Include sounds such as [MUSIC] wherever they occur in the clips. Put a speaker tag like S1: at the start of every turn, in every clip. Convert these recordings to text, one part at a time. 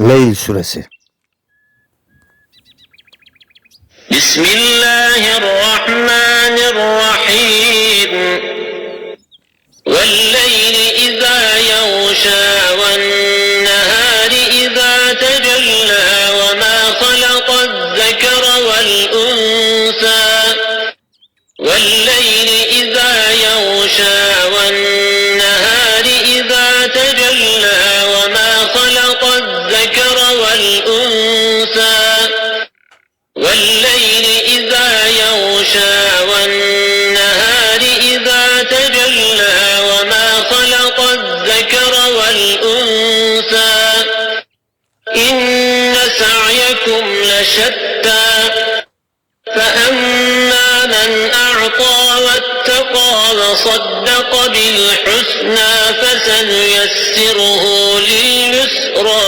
S1: Leyl suresi
S2: الرحيم. والليل إذا يغشى والنهار إذا تجلى وما خلق الذكر والأنثى. والليل إذا يغشى والنهار لشتى فأما من أعطى واتقى وصدق بالحسنى فسنيسره لليسرى.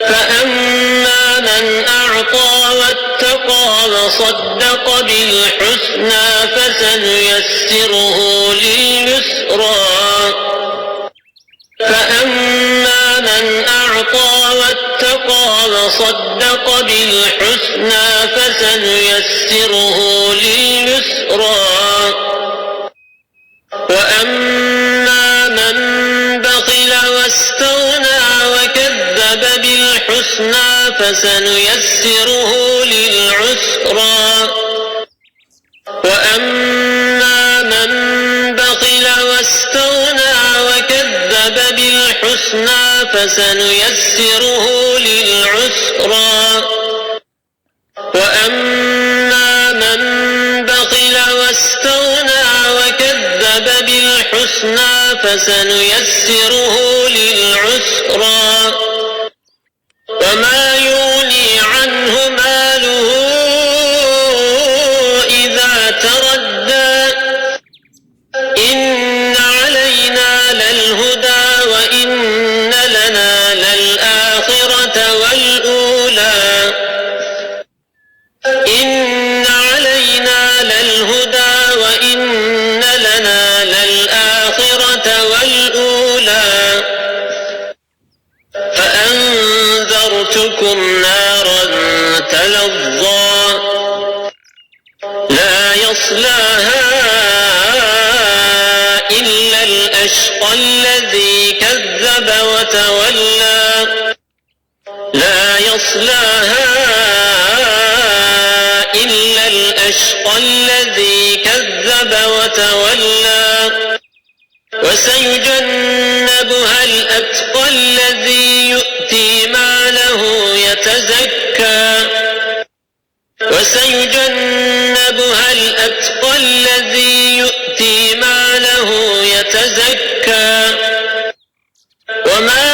S2: فأما من أعطى واتقى وصدق بالحسنى فسنيسره لليسرى. فأما من أعطى وصدق بالحسنى فسنيسره لليسرى. وأما من بخل واستغنى وكذب بالحسنى فسنيسره للعسرى. وأما من بخل واستغنى وكذب بالحسنى فسنيسره للعسرى. وأما من بخل واستغنى وكذب بالحسنى فسنيسره للعسرى. وتولى لا يصلاها إلا الأشقى الذي كذب وتولى وسيجنبها الأتقى الذي يؤتي ماله يتزكى وسيجنبها الأتقى الذي يؤتي ماله يتزكى وما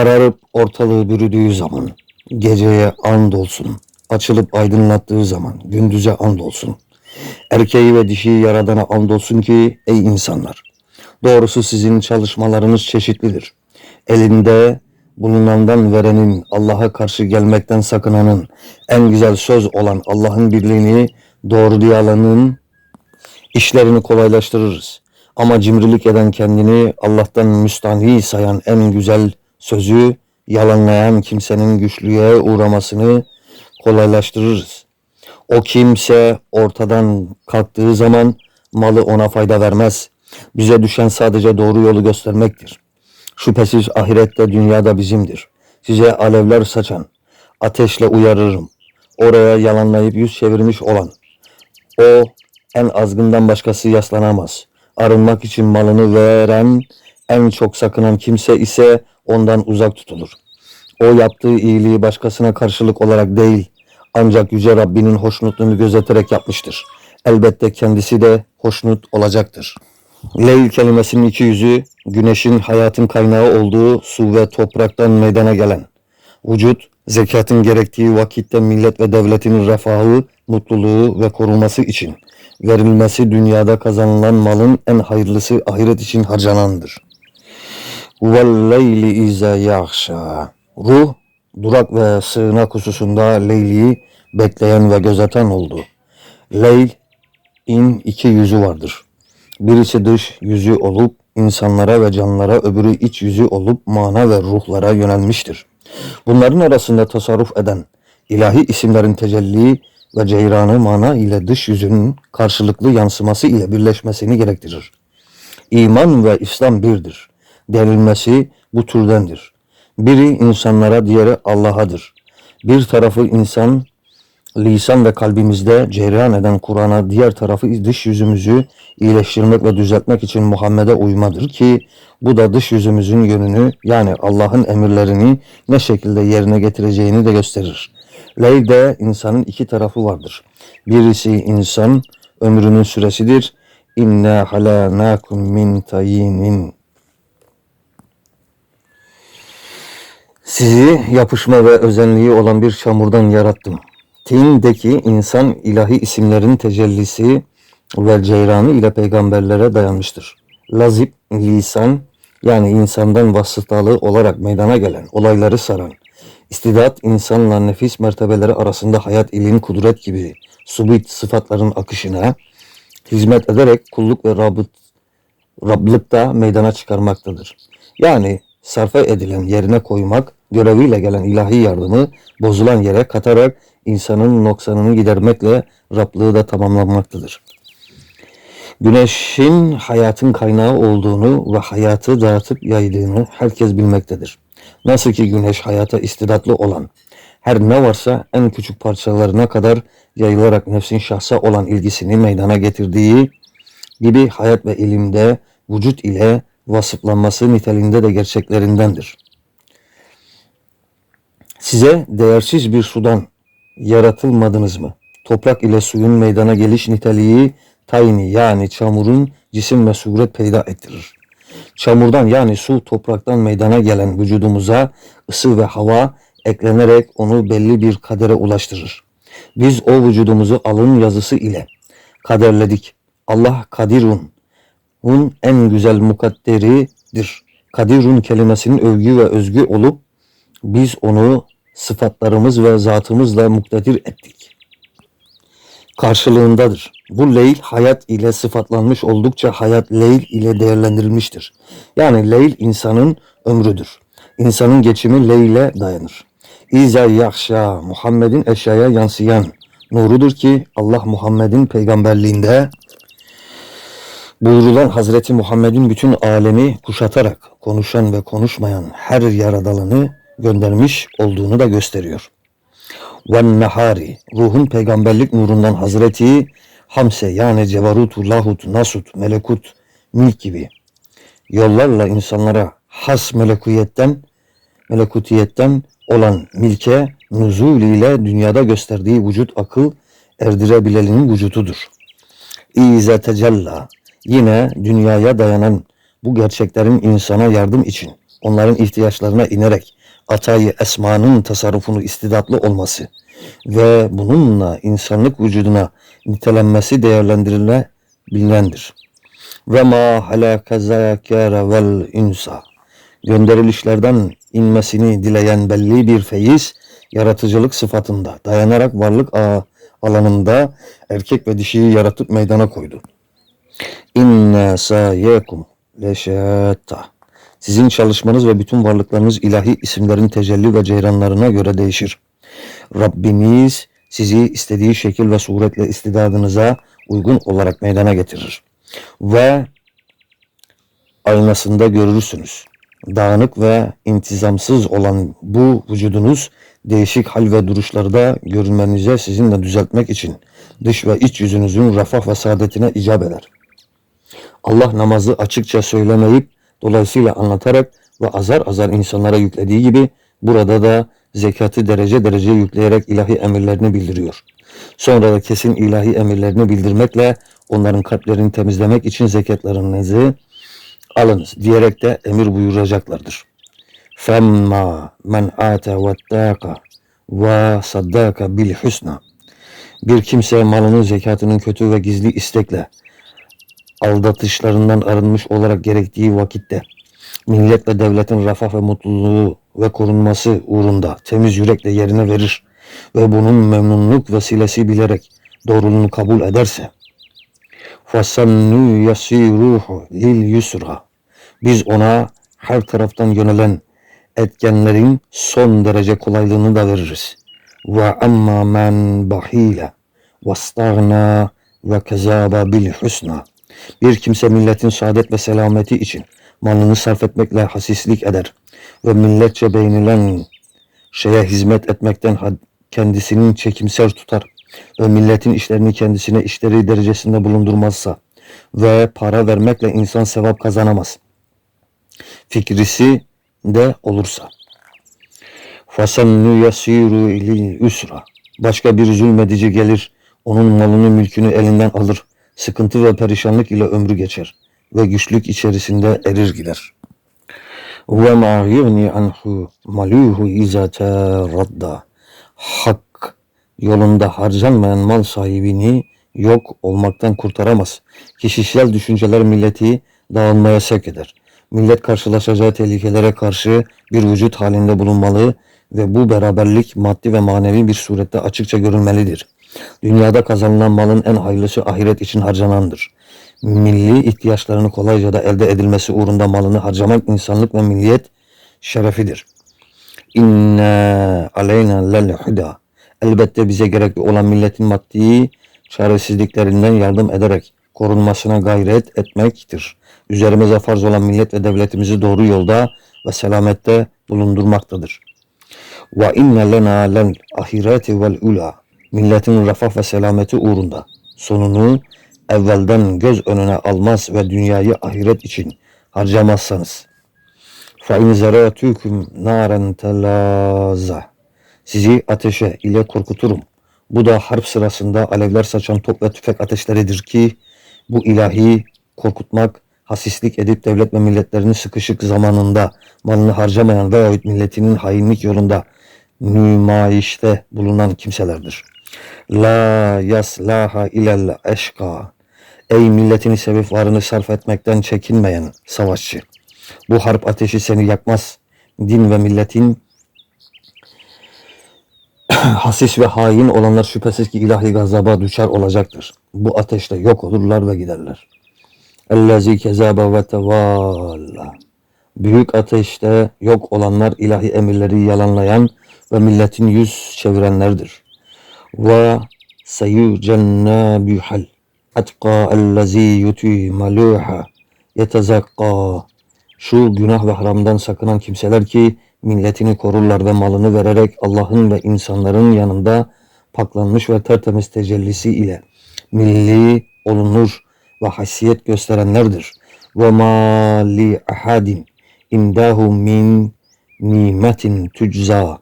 S1: Kararıp ortalığı bürüdüğü zaman, geceye and olsun, açılıp aydınlattığı zaman, gündüze and olsun. Erkeği ve dişiyi yaradana and olsun ki ey insanlar. Doğrusu sizin çalışmalarınız çeşitlidir. Elinde bulunandan verenin, Allah'a karşı gelmekten sakınanın, en güzel söz olan Allah'ın birliğini doğru diyalanın işlerini kolaylaştırırız. Ama cimrilik eden kendini Allah'tan müstahni sayan en güzel sözü yalanlayan kimsenin güçlüğe uğramasını kolaylaştırırız. O kimse ortadan kalktığı zaman malı ona fayda vermez. Bize düşen sadece doğru yolu göstermektir. Şüphesiz ahirette dünyada bizimdir. Size alevler saçan, ateşle uyarırım. Oraya yalanlayıp yüz çevirmiş olan, o en azgından başkası yaslanamaz. Arınmak için malını veren, en çok sakınan kimse ise ondan uzak tutulur. O yaptığı iyiliği başkasına karşılık olarak değil, ancak Yüce Rabbinin hoşnutluğunu gözeterek yapmıştır. elbette kendisi de hoşnut olacaktır. Leyl kelimesinin iki yüzü, güneşin hayatın kaynağı olduğu su ve topraktan meydana gelen, vücut, zekatın gerektiği vakitte millet ve devletin refahı, mutluluğu ve korunması için verilmesi dünyada kazanılan malın en hayırlısı ahiret için harcanandır. وَالْلَيْلِ اِذَا يَغْشَى Ruh, durak ve sığınak hususunda Leyli'yi bekleyen ve gözeten oldu. Leyl, in iki yüzü vardır. Birisi dış yüzü olup insanlara ve canlılara, öbürü iç yüzü olup mana ve ruhlara yönelmiştir. Bunların arasında tasarruf eden ilahi isimlerin tecelli ve ceyranı mana ile dış yüzünün karşılıklı yansıması ile birleşmesini gerektirir. İman ve İslam birdir. Denilmesi bu türdendir. Biri insanlara, diğeri Allah'adır. Bir tarafı insan, lisan ve kalbimizde cereyan eden Kur'an'a, diğer tarafı dış yüzümüzü iyileştirmek ve düzeltmek için Muhammed'e uymadır ki bu da dış yüzümüzün yönünü yani Allah'ın emirlerini ne şekilde yerine getireceğini de gösterir. Leyde insanın iki tarafı vardır. Birisi insan ömrünün süresidir. İnna halanakum min tayinin. Sizi yapışma ve özenliği olan bir çamurdan yarattım. Tin'deki insan ilahi isimlerin tecellisi ve ceyranı ile peygamberlere dayanmıştır. Lazip, lisan yani insandan vasıtalı olarak meydana gelen, olayları saran, istidat insanla nefis mertebeleri arasında hayat, ilim, kudret gibi subit sıfatların akışına hizmet ederek kulluk ve rabıt, Rablıkta meydana çıkarmaktadır. Yani sarfa edilen yerine koymak, göreviyle gelen ilahi yardımı bozulan yere katarak insanın noksanını gidermekle Rablığı da tamamlanmaktadır. Güneşin hayatın kaynağı olduğunu ve hayatı dağıtıp yaydığını herkes bilmektedir. Nasıl ki güneş hayata istidatlı olan, her ne varsa en küçük parçalarına kadar yayılarak nefsin şahsa olan ilgisini meydana getirdiği gibi hayat ve ilimde vücut ile vasıflanması niteliğinde de gerçeklerindendir. Size değersiz bir sudan yaratılmadınız mı? Toprak ile suyun meydana geliş niteliği tayini yani çamurun cisim ve suret peyda ettirir. Çamurdan yani su topraktan meydana gelen vücudumuza ısı ve hava eklenerek onu belli bir kadere ulaştırır. Biz o vücudumuzu alın yazısı ile kaderledik. Allah kadirun, un en güzel mukadderidir. Kadirun kelimesinin övgü ve özgü olup biz onu sıfatlarımız ve zatımızla muktedir ettik. Karşılığındadır. Bu leyl hayat ile sıfatlanmış oldukça hayat leyl ile değerlendirilmiştir. Yani leyl insanın ömrüdür. İnsanın geçimi leyle dayanır. İza yakşa Muhammed'in eşyaya yansıyan nurudur ki Allah Muhammed'in peygamberliğinde buyurulan Hazreti Muhammed'in bütün alemi kuşatarak konuşan ve konuşmayan her yaradanını göndermiş olduğunu da gösteriyor. Ve nehari ruhun peygamberlik nurundan Hazreti Hamse yani Cevarut, Lahut, Nasut, Melekut, Milk gibi yollarla insanlara has melekuyetten melekutiyetten olan milke nuzul ile dünyada gösterdiği vücut akıl erdirebilenin vücutudur. İze tecella yine dünyaya dayanan bu gerçeklerin insana yardım için onların ihtiyaçlarına inerek atayı esmanın tasarrufunu istidatlı olması ve bununla insanlık vücuduna nitelenmesi değerlendirilebilendir. Ve ma halaka zakara vel insa gönderilişlerden inmesini dileyen belli bir feyiz yaratıcılık sıfatında dayanarak varlık alanında erkek ve dişiyi yaratıp meydana koydu. İnne sayekum leşatta. Sizin çalışmanız ve bütün varlıklarınız ilahi isimlerin tecelli ve ceyranlarına göre değişir. Rabbiniz sizi istediği şekil ve suretle istidadınıza uygun olarak meydana getirir. Ve aynasında görürsünüz. Dağınık ve intizamsız olan bu vücudunuz değişik hal ve duruşlarda görünmenize sizinle düzeltmek için dış ve iç yüzünüzün refah ve saadetine icap eder. Allah namazı açıkça söylemeyip dolayısıyla anlatarak ve azar azar insanlara yüklediği gibi burada da zekatı derece derece yükleyerek ilahi emirlerini bildiriyor. Sonra da kesin ilahi emirlerini bildirmekle onların kalplerini temizlemek için zekatlarınızı alınız diyerek de emir buyuracaklardır. Femma men ate vettaka ve saddaka bil husna. Bir kimse malının zekatının kötü ve gizli istekle aldatışlarından arınmış olarak gerektiği vakitte millet ve devletin refah ve mutluluğu ve korunması uğrunda temiz yürekle yerine verir ve bunun memnunluk vesilesi bilerek doğruluğunu kabul ederse فَسَنُّ يَسِيرُهُ لِلْيُسْرَى Biz ona her taraftan yönelen etkenlerin son derece kolaylığını da veririz. وَأَمَّا مَنْ بَحِيلَ وَاسْتَغْنَى وَكَذَابَ بِالْحُسْنَى Bir kimse milletin saadet ve selameti için malını sarf etmekle hasislik eder ve milletçe beğenilen şeye hizmet etmekten had- kendisinin çekimser tutar ve milletin işlerini kendisine işleri derecesinde bulundurmazsa ve para vermekle insan sevap kazanamaz. Fikrisi de olursa. فَسَنُّ يَسِيرُ اِلِي üsra. Başka bir zulmedici gelir, onun malını mülkünü elinden alır. sıkıntı ve perişanlık ile ömrü geçer ve güçlük içerisinde erir gider. Ve ma yughni anhu maluhu iza radda. Hak yolunda harcanmayan mal sahibini yok olmaktan kurtaramaz. Kişisel düşünceler milleti dağılmaya sevk eder. Millet karşılaşacağı tehlikelere karşı bir vücut halinde bulunmalı ve bu beraberlik maddi ve manevi bir surette açıkça görülmelidir.'' Dünyada kazanılan malın en hayırlısı ahiret için harcanandır. Milli ihtiyaçlarını kolayca da elde edilmesi uğrunda malını harcamak insanlık ve milliyet şerefidir. İnne aleyna lel huda. Elbette bize gerekli olan milletin maddi çaresizliklerinden yardım ederek korunmasına gayret etmektir. Üzerimize farz olan millet ve devletimizi doğru yolda ve selamette bulundurmaktadır. Ve inne lena lel ahireti vel ula Milletin refah ve selameti uğrunda sonunu evvelden göz önüne almaz ve dünyayı ahiret için harcamazsanız. فَاِنْ زَرَاتُكُمْ نَارًا تَلَازَ Sizi ateşe ile korkuturum. Bu da harp sırasında alevler saçan top ve tüfek ateşleridir ki bu ilahi korkutmak, hasislik edip devlet ve milletlerini sıkışık zamanında malını harcamayan veyahut milletinin hainlik yolunda nümayişte bulunan kimselerdir. La yaslaha ilel eşka. Ey milletini sevip varını sarf etmekten çekinmeyen savaşçı. Bu harp ateşi seni yakmaz. Din ve milletin [CLEARS THROAT] hasis ve hain olanlar şüphesiz ki ilahi gazaba düşer olacaktır. Bu ateşte yok olurlar ve giderler. Ellezî kezâbe ve tevâlla. Büyük ateşte yok olanlar ilahi emirleri yalanlayan ve milletin yüz çevirenlerdir. Ve seyucennâbühel atqa ellezî yutî malûha yetezakka. Şu günah ve haramdan sakınan kimseler ki milletini korurlar ve malını vererek Allah'ın ve insanların yanında paklanmış ve tertemiz tecellisi ile milli olunur ve haysiyet gösterenlerdir. Ve ma li ahadin indahu min nimetin tücza.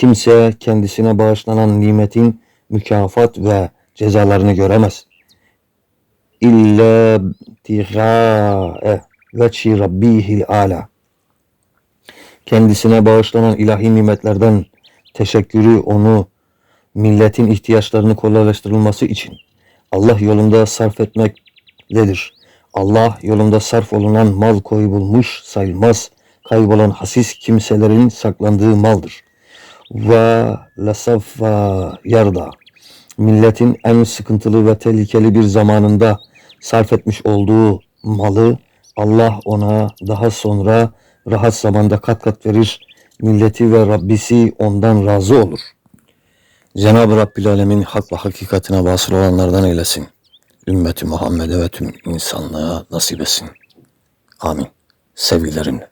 S1: Kimse kendisine bağışlanan nimetin mükafat ve cezalarını göremez. İlla tigâe veçhi rabbihil ala. Kendisine bağışlanan ilahi nimetlerden teşekkürü onu milletin ihtiyaçlarını kolaylaştırılması için Allah yolunda sarf etmekledir. Allah yolunda sarf olunan mal koyulmuş sayılmaz. Kaybolan hasis kimselerin saklandığı maldır. Ve lasaffa yarda. Milletin en sıkıntılı ve tehlikeli bir zamanında sarf etmiş olduğu malı Allah ona daha sonra rahat zamanda kat kat verir. Milleti ve Rabbisi ondan razı olur. Cenab-ı Rabbil Alemin hak ve hakikatine vasıl olanlardan eylesin. Ümmeti Muhammed'e ve tüm insanlığa nasip etsin. Amin. Sevgilerimle.